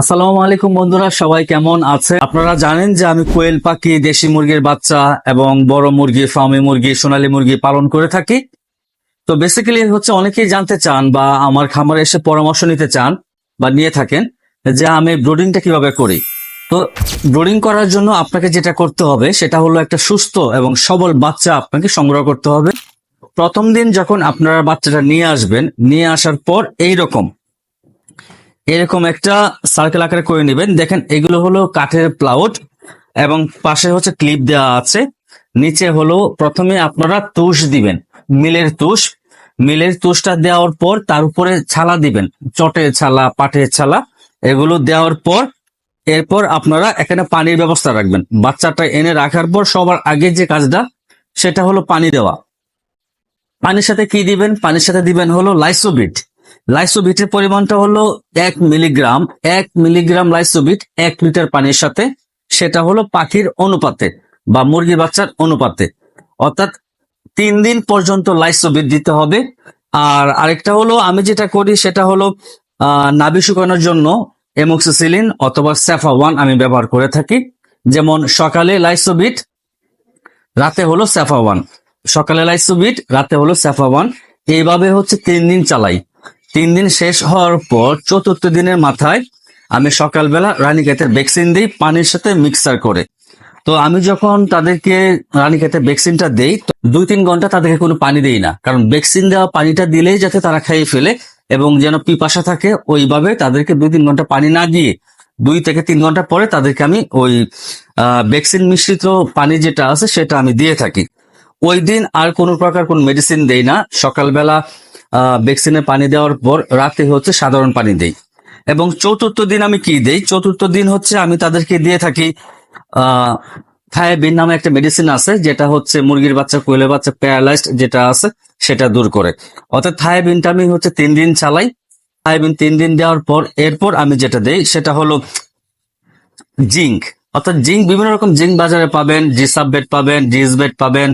আসসালামু আলাইকুম বন্ধুরা, সবাই কেমন আছে? আপনারা জানেন যে আমি কোয়েল পাখি, দেশি মুরগির বাচ্চা এবং বড় মুরগি, ফার্মি মুরগি, সোনালী মুরগি পালন করে থাকি। তো বেসিক্যালি হচ্ছে অনেকেই জানতে চান বা আমার খামারে এসে পরামর্শ নিতে চান বা নিয়ে থাকেন যে আমি ব্রোডিংটা কীভাবে করি। তো ব্রোডিং করার জন্য আপনাকে যেটা করতে হবে, সেটা হলো একটা সুস্থ এবং সবল বাচ্চা আপনাকে সংগ্রহ করতে হবে। প্রথম দিন যখন আপনারা বাচ্চাটা নিয়ে আসবেন, নিয়ে আসার পর এই রকম এরকম একটা সার্কেল আকারে করে নেবেন। দেখেন, এগুলো হলো কাঠের প্লাউড এবং পাশে হচ্ছে ক্লিপ দেওয়া আছে। নিচে হলো প্রথমে আপনারা তুষ দিবেন, মিলের তুষ। মিলের তুষটা দেওয়ার পর তার উপরে ছালা দিবেন, চটের ছালা, পাটের ছালা, এগুলো দেওয়ার পর এরপর আপনারা এখানে পানির ব্যবস্থা রাখবেন। বাচ্চাটা এনে রাখার পর সবার আগে যে কাজটা, সেটা হলো পানি দেওয়া। পানির সাথে কি দিবেন? পানির সাথে দিবেন হলো লাইসোবিট লাইসোবিটের পরিমাণটা হলো এক মিলিগ্রাম। এক মিলিগ্রাম লাইসোবিট এক লিটার পানির সাথে, সেটা হলো পাখির অনুপাতে বা মুরগি বাচ্চার অনুপাতে। অর্থাৎ তিন দিন পর্যন্ত লাইসোবিট দিতে হবে। আর আরেকটা হলো, আমি যেটা করি সেটা হলো নাভি শুকানোর জন্য এমোক্সিসিলিন অথবা স্যাফা ওয়ান আমি ব্যবহার করে থাকি। যেমন সকালে লাইসোবিট, রাতে হলো স্যাফা ওয়ান সকালে লাইসোবিট, রাতে হলো স্যাফা ওয়ান এইভাবে হচ্ছে তিন দিন চালাই। তিন দিন শেষ হওয়ার পর চতুর্থ দিনের মাথায় আমি সকালবেলা রানীক্ষেতের ভ্যাকসিন দিই, পানির সাথে মিক্সার করে। তো আমি যখন তাদেরকে রানীক্ষেতের ভ্যাকসিনটা দেই, তো দুই তিন ঘণ্টা তাদেরকে কোনো পানি দেই না। কারণ ভ্যাকসিন দেওয়া পানিটা দিলেই যাতে তারা খেয়ে ফেলে এবং যেন পিপাসা থাকে, ওইভাবে তাদেরকে দুই তিন ঘণ্টা পানি না দিয়ে দুই থেকে তিন ঘণ্টা পরে তাদেরকে আমি ওই ভ্যাকসিন মিশ্রিত পানি যেটা আছে সেটা আমি দিয়ে থাকি। ওই দিন আর কোনো প্রকার কোন মেডিসিন দেই না। সকালবেলা ভ্যাকসিনে পানি দেওয়ার পর রাতে হচ্ছে সাধারণ পানি দেই। এবং চতুর্থ দিন আমি কি দেই? চতুর্থ দিন হচ্ছে আমি তাদেরকে দিয়ে থাকি থায়াবিন নামে একটা মেডিসিন আছে, যেটা হচ্ছে মুরগির বাচ্চা, কোয়েলের বাচ্চা প্যারালাইজড যেটা আছে, সেটা দূর করে। অর্থাৎ থায়াবিনটা আমি হচ্ছে তিন দিন চালাই। থায়াবিন তিন দিন দেওয়ার পর, এরপর আমি যেটা দেই, সেটা হলো জিঙ্ক। অর্থাৎ জিঙ্ক, বিভিন্ন রকম জিঙ্ক বাজারে পাবেন জিসাব বেড পাবেন জিস বেড পাবেন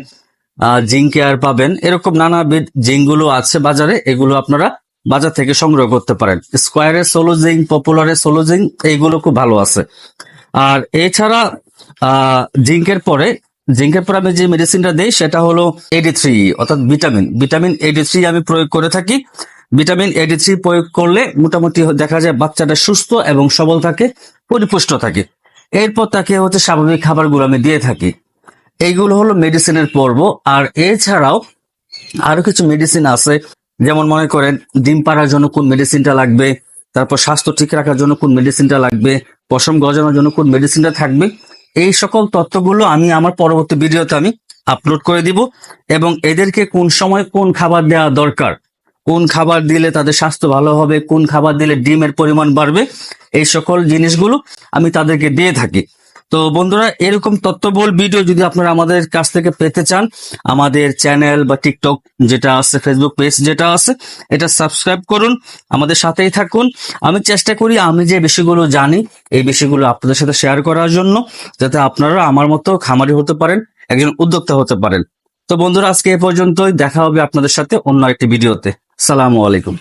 জিঙ্ক কেয়ার পাবেন। এরকম নানাবিধ জিঙ্কগুলো আছে বাজারে, এগুলো আপনারা বাজার থেকে সংগ্রহ করতে পারেন। স্কোয়ারে সোলো জিঙ্ক পপুলারের সোলো জিঙ্ক এইগুলো খুব ভালো আছে। আর এছাড়া জিঙ্কের পরে জিঙ্কের পরে আমি যে মেডিসিনটা দিই, সেটা হলো এডি থ্রি অর্থাৎ ভিটামিন ভিটামিন এডি থ্রি আমি প্রয়োগ করে থাকি। ভিটামিন এডি থ্রি প্রয়োগ করলে মোটামুটি দেখা যায় বাচ্চাটা সুস্থ এবং সবল থাকে, পরিপুষ্ট থাকে। এরপর তাকে হচ্ছে স্বাভাবিক খাবারগুলো আমি দিয়ে থাকি। এইগুলো হলো মেডিসিনের পর্ব। আর এছাড়াও আরও কিছু মেডিসিন আছে। যেমন মনে করেন, ডিম পাড়ার জন্য কোন মেডিসিনটা লাগবে, তারপর স্বাস্থ্য ঠিক রাখার জন্য কোন মেডিসিনটা লাগবে, পশম গজানোর জন্য কোন মেডিসিনটা থাকবে। এই সকল তথ্যগুলো আমি আমার পরবর্তী ভিডিওতে আমি আপলোড করে দিব। এবং এদেরকে কোন সময় কোন খাবার দেওয়া দরকার, কোন খাবার দিলে তাদের স্বাস্থ্য ভালো হবে, কোন খাবার দিলে ডিমের পরিমাণ বাড়বে, এই সকল জিনিসগুলো আমি তাদেরকে দিয়ে থাকি। তো বন্ধুরা, এরকম তথ্যবহুল ভিডিও যদি আপনারা আমাদের কাছ থেকে পেতে চান, আমাদের চ্যানেল বা টিকটক যেটা আছে ফেসবুক পেজ যেটা আছে, এটা সাবস্ক্রাইব করুন, আমাদের সাথেই থাকুন। আমি চেষ্টা করি, আমি যে বিষয়গুলো জানি, এই বিষয়গুলো আপনাদের সাথে শেয়ার করার জন্য, যাতে আপনারা আমার মতো খামারি হতে পারেন, একজন উদ্যোক্তা হতে পারেন। তো বন্ধুরা, আজকে এ পর্যন্তই, দেখা হবে আপনাদের সাথে অন্য একটি ভিডিওতে সালামু আলাইকুম।